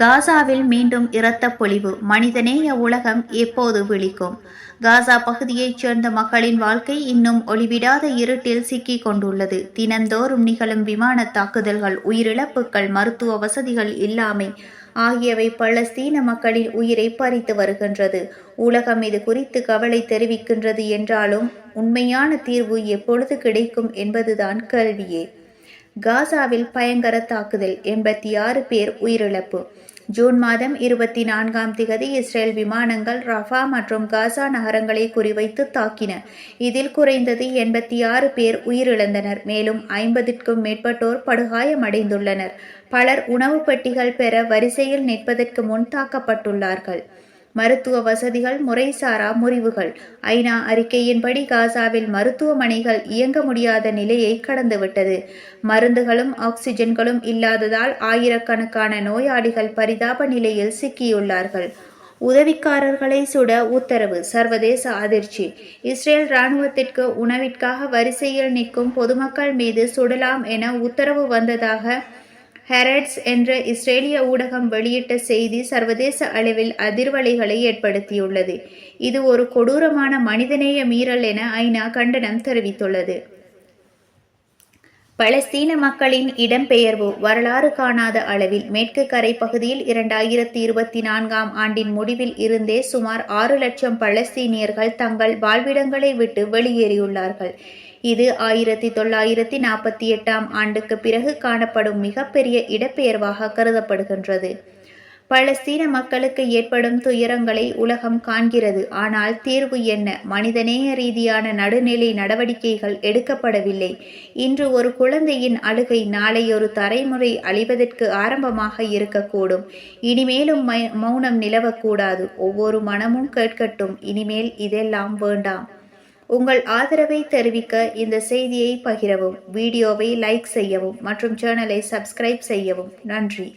காசாவில் மீண்டும் இரத்த பொழிவு. மனிதநேய உலகம் எப்போது விழிக்கும்? காசா பகுதியைச் சேர்ந்த மக்களின் வாழ்க்கை இன்னும் ஒளிவிடாத இருட்டில் சிக்கிக் கொண்டுள்ளது. தினந்தோறும் நிகழும் விமான தாக்குதல்கள் உயிரிழப்புகள் மருத்துவ வசதிகள் இல்லாமை ஆகியவை பலஸ்தீன மக்களின் உயிரை பறித்து வருகின்றது. உலகம் இது குறித்து கவலை தெரிவிக்கின்றது என்றாலும் உண்மையான தீர்வு எப்பொழுது கிடைக்கும் என்பதுதான் கேள்வியே காசாவில் பயங்கர தாக்குதல் எண்பத்தி ஆறு பேர் உயிரிழப்பு. ஜூன் மாதம் இருபத்தி நான்காம் திகதி இஸ்ரேல் விமானங்கள் ரஃபா மற்றும் காசா நகரங்களை குறிவைத்து தாக்கின. இதில் குறைந்தது எண்பத்தி ஆறு பேர் உயிரிழந்தனர். மேலும் ஐம்பதுக்கும் மேற்பட்டோர் படுகாயமடைந்துள்ளனர். பலர் உணவு பெட்டிகள் பெற வரிசையில் நிற்பதற்கு முன் தாக்கப்பட்டுள்ளார்கள். மருத்துவ வசதிகள் முறைசாரா முறிவுகள். ஐநா அறிக்கையின்படி காசாவில் மருத்துவமனைகள் இயங்க முடியாத நிலையை கடந்துவிட்டது. மருந்துகளும் ஆக்சிஜன்களும் இல்லாததால் ஆயிரக்கணக்கான நோயாளிகள் பரிதாப நிலையில் சிக்கியுள்ளார்கள். உதவிக்காரர்களை சுட உத்தரவு சர்வதேச அதிர்ச்சி. இஸ்ரேல் இராணுவத்திற்கு உணவிற்காக வரிசையில் நிற்கும் பொதுமக்கள் மீது சுடலாம் என உத்தரவு வந்ததாக ஹெரட்ஸ் என்ற இஸ்ரேலிய ஊடகம் வெளியிட்ட செய்தி சர்வதேச அளவில் அதிர்வலைகளை ஏற்படுத்தியுள்ளது. இது ஒரு கொடூரமான மனிதநேய மீறல் என ஐநா கண்டனம் தெரிவித்துள்ளது. பலஸ்தீன மக்களின் இடம்பெயர்வு வரலாறு காணாத அளவில் மேற்கு கரை பகுதியில் இரண்டாயிரத்தி இருபத்தி நான்காம் ஆண்டின் முடிவில் இருந்தே சுமார் ஆறு லட்சம் பலஸ்தீனியர்கள் தங்கள் வாழ்விடங்களை விட்டு வெளியேறியுள்ளார்கள். இது ஆயிரத்தி தொள்ளாயிரத்தி நாற்பத்தி எட்டாம் ஆண்டுக்கு பிறகு காணப்படும் மிகப்பெரிய இடப்பெயர்வாக கருதப்படுகின்றது. பலஸ்தீன மக்களுக்கு ஏற்படும் துயரங்களை உலகம் காண்கிறது. ஆனால் தீர்வு என்ன? மனிதநேய ரீதியான நடுநிலை நடவடிக்கைகள் எடுக்கப்படவில்லை. இன்று ஒரு குழந்தையின் அழுகை நாளை ஒரு தலைமுறை அழிவதற்கு ஆரம்பமாக இருக்கக்கூடும். இனிமேலும் மௌனம் நிலவக்கூடாது. ஒவ்வொரு மனமும் கேட்கட்டும். இனிமேல் இதெல்லாம் வேண்டாம். உங்கள் ஆதரவை தெரிவிக்க இந்த செய்தியை பகிரவும். வீடியோவை லைக் செய்யவும். மற்றும் சேனலை சப்ஸ்கிரைப் செய்யவும். நன்றி.